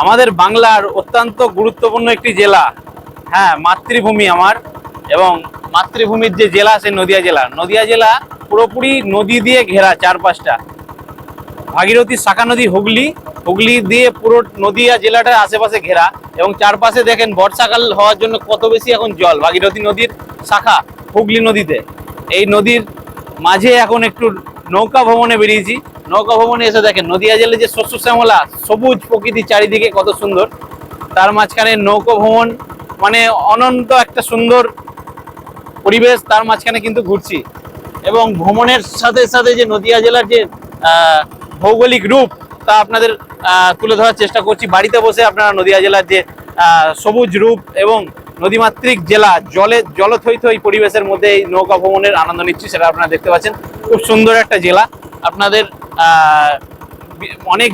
আমাদের বাংলার অত্যন্ত গুরুত্বপূর্ণ একটি জেলা। হ্যাঁ মাতৃভূমি আমার এবং মাতৃভূমির যে জেলা সে নদিয়া জেলা। নদিয়া জেলা পুরোপুরি নদী দিয়ে ঘেরা চারপাশটা। ভাগীরথী শাখা নদী হুগলি। হুগলি দিয়ে পুরো নদিয়া জেলাটা আশেপাশে ঘেরা এবং চারপাশে দেখেন বর্ষাকাল হওয়ার জন্য কত বেশি এখন জল। ভাগীরথী নদীর শাখা হুগলি নদীতে। এই নদীর মাঝে এখন একটু নৌকা ভ্রমণে বেরিয়েছি। নৌকা ভ্রমণে এসে দেখেন, নদিয়া জেলে যে শস্য শ্যামলা, সবুজ প্রকৃতি চারিদিকে কত সুন্দর। তার মাঝখানে নৌকা ভ্রমণ মানে অনন্ত একটা সুন্দর পরিবেশ তার মাঝখানে কিন্তু ঘুরছি। এবং ভ্রমণের সাথে সাথে যে নদিয়া জেলার যে ভৌগোলিক রূপ, তা আপনাদের তুলে ধরার চেষ্টা করছি। বাড়িতে বসে আপনারা নদিয়া জেলার যে সবুজ রূপ এবং নদীমাতৃক জেলা, জলে জলথই থই পরিবেশের মধ্যে এই নৌকা ভ্রমণের আনন্দ নিচ্ছি, সেটা আপনারা দেখতে পাচ্ছেন। খুব সুন্দর একটা জেলা। আপনাদের অনেক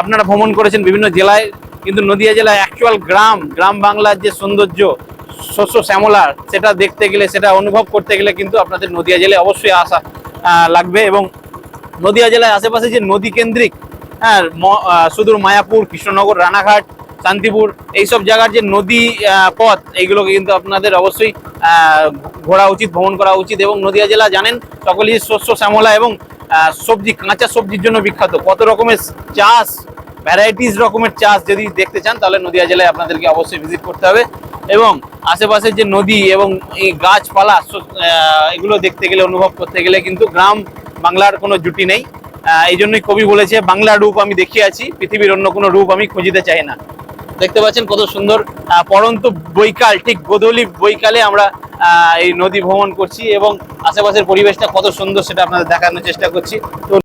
আপনারা ভ্রমণ করেছেন বিভিন্ন জেলায়, কিন্তু নদিয়া জেলায় অ্যাকচুয়াল গ্রাম গ্রাম বাংলার যে সৌন্দর্য, শস্য শ্যামলার সেটা দেখতে গেলে, সেটা অনুভব করতে গেলে কিন্তু আপনাদের নদিয়া জেলায় অবশ্যই আসা লাগবে এবং নদিয়া জেলায় আশেপাশে যে নদী কেন্দ্রিক হ্যাঁ সুদূর মায়াপুর, কৃষ্ণনগর, রানাঘাট শান্তিপুর, এইসব জায়গার যে নদী পথ, এইগুলোকে কিন্তু আপনাদের অবশ্যই ঘোরা উচিত, ভ্রমণ করা উচিত এবং নদীয়া জেলা জানেন, সকলেই শস্য, শ্যামলা এবং সবজি, কাঁচা সবজির জন্য বিখ্যাত। কত রকমের চাষ ভ্যারাইটিস রকমের চাষ যদি দেখতে চান, তাহলে নদীয়া জেলায় আপনাদেরকে অবশ্যই ভিজিট করতে হবে এবং আশেপাশের যে নদী এবং এই গাছপালা এগুলো দেখতে গেলে, অনুভব করতে গেলে কিন্তু গ্রাম বাংলার কোনো জুটি নেই। এই জন্যই কবি বলেছে বাংলা রূপ আমি দেখিয়াছি পৃথিবীর অন্য কোনো রূপ আমি খুঁজিতে চাই না। দেখতে পাচ্ছেন কত সুন্দর পরন্ত বৈকাল, ঠিক গোধূলি বৈকালে আমরা এই নদী ভ্রমণ করছি এবং আশেপাশের পরিবেশটা কত সুন্দর সেটা আপনাদের দেখানোর চেষ্টা করছি। তো